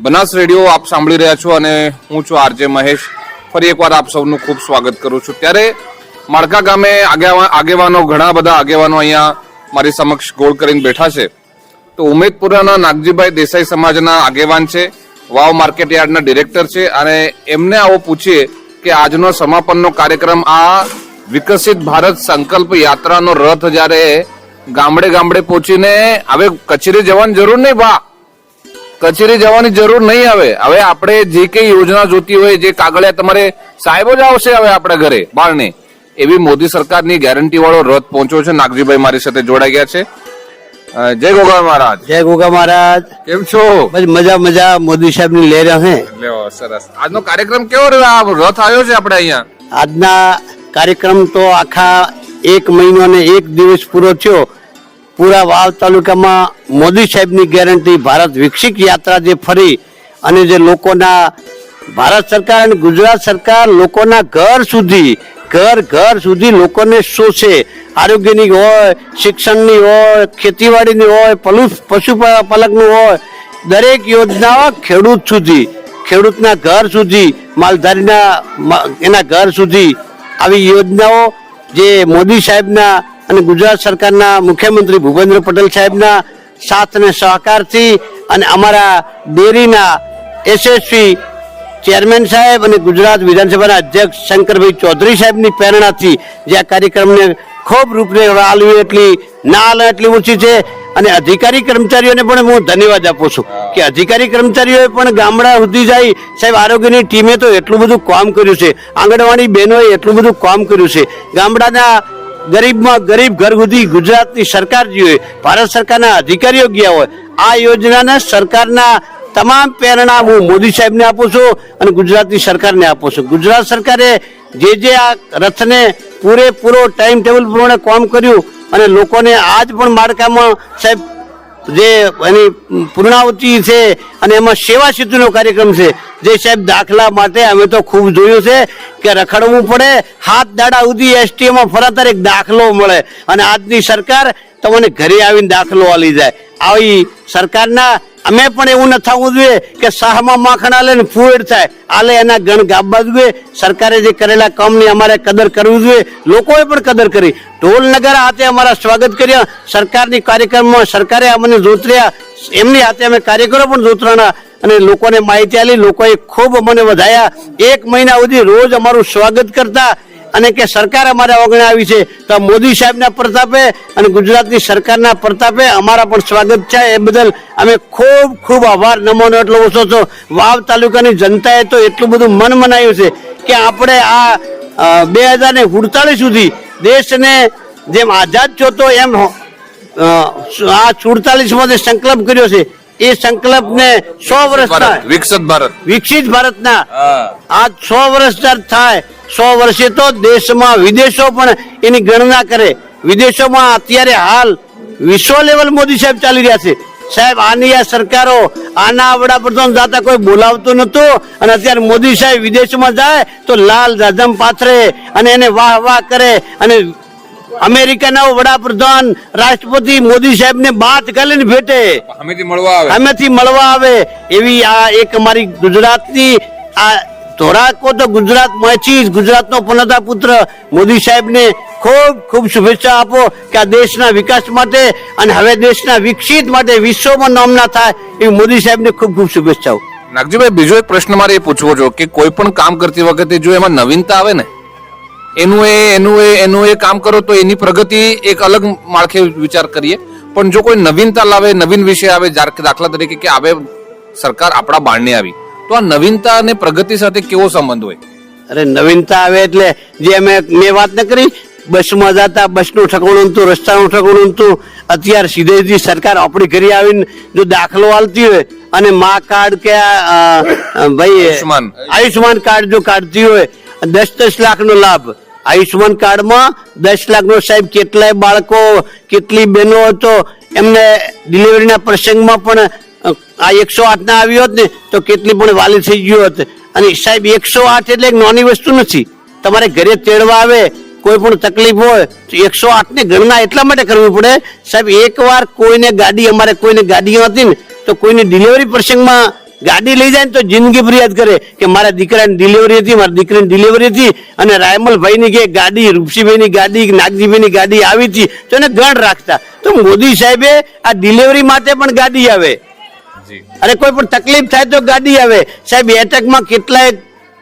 Banas radio આપ સાંભળી રહ્યા છો અને હું છું આરજે મહેશ. ફરી એકવાર આપ સૌનું ખૂબ સ્વાગત કરું છું. ત્યારે માળકા ગામે આગેવા- આગેવાનો, ઘણા બધા આગેવાનો અહીંયા મારી સમક્ષ ગોળ કરીને બેઠા છે. તો ઉમેદપુરાના નાગજીભાઈ દેસાઈ સમાજના આગેવાન છે, વાવ માર્કેટ યાર્ડના ડિરેક્ટર છે અને એમને આવો પૂછીએ કે આજનો સમાપનનો કાર્યક્રમ આ વિકસિત ભારત સંકલ્પ યાત્રાનો રથ જ્યારે ગામડે ગામડે પહોંચીને હવે કચેરી જવાની જરૂર નહીં બા કચેરી જવાની જરૂર નહીં આવે. હવે આપણે જે કઈ યોજના જોતી હોય જે કાગળિયા તમારે સાહેબો જ આવશે હવે આપણા ઘરે બાળને. એવી મોદી સરકારની ગેરંટી વાળો રથ પહોંચ્યો છે. નાગજીભાઈ મારી સાથે જોડાઈ ગયા છે. જય ગોગા મહારાજ. જય ગોગા મહારાજ. કેમ છો? બસ મજા મજા. મોદી સાહેબની લહેર હે. સરસ. આજનો કાર્યક્રમ કેવો રહ્યો? રથ આવ્યો છે આપણે અહીંયા? આજના કાર્યક્રમ તો આખા એક મહિનો ને એક દિવસ પૂરો થયો. પૂરા વાવ તાલુકામાં મોદી સાહેબની ગેરંટી, ભારત વિકસિત યાત્રા જે ફરી અને જે લોકોના ભારત સરકાર અને ગુજરાત સરકાર લોકોના ઘર સુધી, ઘર ઘર સુધી લોકોને શોષે. આરોગ્યની હોય, શિક્ષણની હોય, ખેતીવાડીની હોય, પલુ, પશુપાલકનું હોય, દરેક યોજનાઓ ખેડૂત સુધી, ખેડૂતના ઘર સુધી, માલધારીના એના ઘર સુધી આવી યોજનાઓ જે મોદી સાહેબના અને ગુજરાત સરકારના મુખ્યમંત્રી ભૂપેન્દ્ર પટેલ સાહેબના સાથ અને સહકારથી અને અમારા ડેરીના એસએસપી ચેરમેન સાહેબ અને ગુજરાત વિધાનસભાના અધ્યક્ષ શંકરભાઈ ચૌધરી સાહેબની પ્રેરણાથી જે આ કાર્યક્રમને ખૂબ રૂપરેખા આલવી એટલી ના આલે એટલી ઓછી છે. અને અધિકારી કર્મચારીઓને પણ હું ધન્યવાદ આપું છું કે અધિકારી કર્મચારીઓએ પણ ગામડા સુધી જાય. સાહેબ, આરોગ્યની ટીમે તો એટલું બધું કામ કર્યું છે. આંગણવાડી બહેનોએ એટલું બધું કામ કર્યું છે. ગામડાના ગરીબમાં ગરીબ ઘર સુધી ગુજરાતની સરકાર જે હોય, ભારત સરકારના અધિકારીઓ ગયા હોય, આ યોજનાને સરકારના તમામ પ્રેરણા હું મોદી સાહેબને આપું છું અને ગુજરાતની સરકારને આપું છું. ગુજરાત સરકારે જે જે આ રથને પૂરેપૂરો ટાઈમ ટેબલ પ્રમાણે કામ કર્યું અને લોકોને આજ પણ માળખામાં સાહેબ જે એની પૂર્ણાવતી છે અને એમાં સેવા સેતુનો કાર્યક્રમ છે. જે સાહેબ દાખલા માટે અમે તો ખૂબ જોયું છે કે રખડવું પડે, હાથ દાડા સુધી એસટીએમાં ફરાતર એક દાખલો મળે અને આજની સરકાર તમને ઘરે આવીને દાખલો આલી જાય. આવી સરકારના અમે પણ એવું ન થવું જોઈએ કે શાહમાં માખણ આલે ને ફૂડ થાય. આલે એના ગણ ગાબવા જોઈએ. સરકારે જે કરેલા કામની અમારે કદર કરવી જોઈએ. લોકોએ પણ કદર કરી. ઢોલ નગર હાથે અમારા સ્વાગત કર્યા. સરકારની કાર્યક્રમમાં સરકારે અમને જોતર્યા. એમની હાથે અમે કાર્યકરો પણ જોતરાણા. અને લોકોને માહિતી આપી. લોકોએ ખૂબ અમને વધાયા એક મહિના સુધી રોજ અમારું સ્વાગત કરતા. અને કે સરકાર અમારે ઓગણે આવી છે. તો મોદી સાહેબના પ્રતાપે અને ગુજરાતની સરકારના પ્રતાપે અમારા પણ સ્વાગત છે. એ બદલ અમે ખૂબ ખૂબ આભાર. નમોનો એટલો ઓછો છો. વાવ તાલુકાની જનતાએ તો એટલું બધું મન મનાયું છે કે આપણે આ બે હજાર ને સુડતાલીસ સુધી દેશને જેમ આઝાદ છો તો એમ આ સુડતાલીસમાં જે સંકલ્પ કર્યો છે એ સંકલ્પ ને સો વર્ષ વિકસિત ભારત. વિકસિત ભારતના આ સો વર્ષ થાય સો વર્ષે તો દેશમાં વિદેશો પણ એની ગણના કરે. વિદેશોમાં અત્યારે હાલ વિશ્વ લેવલ મોદી સાહેબ ચાલી રહ્યા છે. સાહેબ આની આ સરકારો આના વડાપ્રધાન જાતા કોઈ બોલાવતું નતું અને અત્યારે મોદી સાહેબ વિદેશમાં જાય તો લાલ જાજમ પાથરે અને એને વાહ વાહ કરે અને અમેરિકાના વડાપ્રધાન રાષ્ટ્રપતિ મોદી સાહેબને બાત ગાલીને ભેટે. અમેથી મળવા આવે. અમેથી મળવા આવે એવી આ એક અમારી ગુજરાતની આ ધોરાકો તો ગુજરાતમાંથી જ. ગુજરાતનો પનતા પુત્ર મોદી સાહેબને ખૂબ ખૂબ શુભેચ્છા આપો કે આ દેશના વિકાસ માટે અને હવે દેશના વિકસિત માટે વિશ્વમાં નામના થાય એ મોદી સાહેબને ખૂબ ખૂબ શુભેચ્છાઓ. નાગજીભાઈ, બીજો એક પ્રશ્ન મારે એ પૂછવો છો કે કોઈ પણ કામ કરતી વખતે જો એમાં નવીનતા આવે ને, એનું એ એનું એ એનું એ કામ કરો તો એની પ્રગતિ એક અલગ માળખે વિચાર કરીએ. પણ જો કોઈ નવીનતા લાવે, નવીન વિષય આવે દાખલા તરીકે કે આવે સરકાર આપણા બાળને આવી તો આ નવીનતા અને પ્રગતિ સાથે કેવો સંબંધ હોય અરે નવીનતા આવે એટલે જે અમે મેં વાત ન કરી બસમાં જતા બસનું ઠકોણું હતું રસ્તાનું ઠકોણું હતું અત્યારે સીધે સીધી સરકાર આપણી ઘરે આવીને જો દાખલો આલતી હોય અને મા કાર્ડ કે ભાઈ આયુષ્માન. આયુષ્માન કાર્ડ જો કાઢતી હોય દસ દસ લાખનો લાભ આયુષ્માન કાર્ડમાં દસ લાખનો સાહેબ કેટલાય બાળકો કેટલી બહેનો હતો એમને ડિલિવરીના પ્રસંગમાં પણ આ એકસો આઠ ના આવ્યો હોત ને, તો કેટલી પણ વાલી થઈ ગયો હોત. અને સાહેબ, એકસો આઠ એટલે એક નાની વસ્તુ નથી. તમારે ઘરે તેડવા આવે, કોઈ પણ તકલીફ હોય, તો એકસો આઠની ગણના એટલા માટે કરવી પડે. સાહેબ એકવાર કોઈને ગાડી, અમારે કોઈને ગાડી હતી ને, તો કોઈની ડિલિવરી પ્રસંગમાં ગાડી લઈ જાય ને તો જિંદગી ફરિયાદ કરે કે મારા દીકરાની ડિલિવરી હતી, મારા દીકરીની ડિલિવરી હતી. અને રાયમલભાઈની કે ગાડી, રૂપસીભાઈની ગાડી નાગજીભાઈની ગાડી આવી હતી, તો એને ગણ રાખતા. તો મોદી સાહેબે આ ડિલિવરી માટે પણ ગાડી આવે. અને કોઈ પણ તકલીફ થાય તો ગાડી આવે. સાહેબ એટેકમાં કેટલાય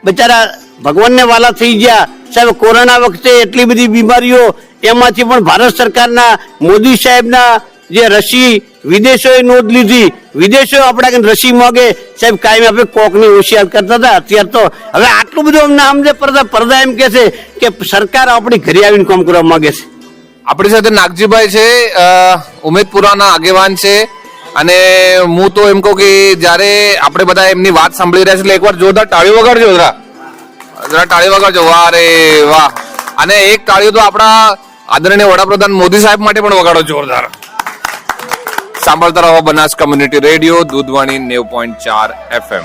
બચારા ભગવાનને વાલા થઈ ગયા. સાહેબ કોરોના વખતે એટલી બધી બીમારીઓ એમાંથી પણ ભારત સરકારના મોદી સાહેબના જે રસી વિદેશોએ નોંધ લીધી. વિદેશો આપણા રસી મોગે સાહેબ કાયમ આપણે કોકની હોશિયાર કરતા હતા. અત્યારે તો હવે આટલું બધું અમને સમજે પડતા પડદા એમ કે છે કે સરકાર આપણી ઘરે આવીને કામ કરવા માંગે છે. આપણી સાથે નાગજીભાઈ છે ઉમેદપુરાના આગેવાન છે. અને હું તો એમ કહું કે જ્યારે આપણે બધા એમની વાત સાંભળી રહ્યા છે એટલે એકવાર જોરદાર ટાળી વગાડજો જરા. જરા ટાળી વગાડજો. વાહ રે, વાહ. અને એક ટાળ્યું તો આપણા આદરણીય વડાપ્રધાન મોદી સાહેબ માટે પણ વગાડો જોરદાર. સાંભળતા રહો બનાસ કમ્યુનિટી રેડિયો, દૂધવાણી નેવ પોઈન્ટ ચાર એફએમ.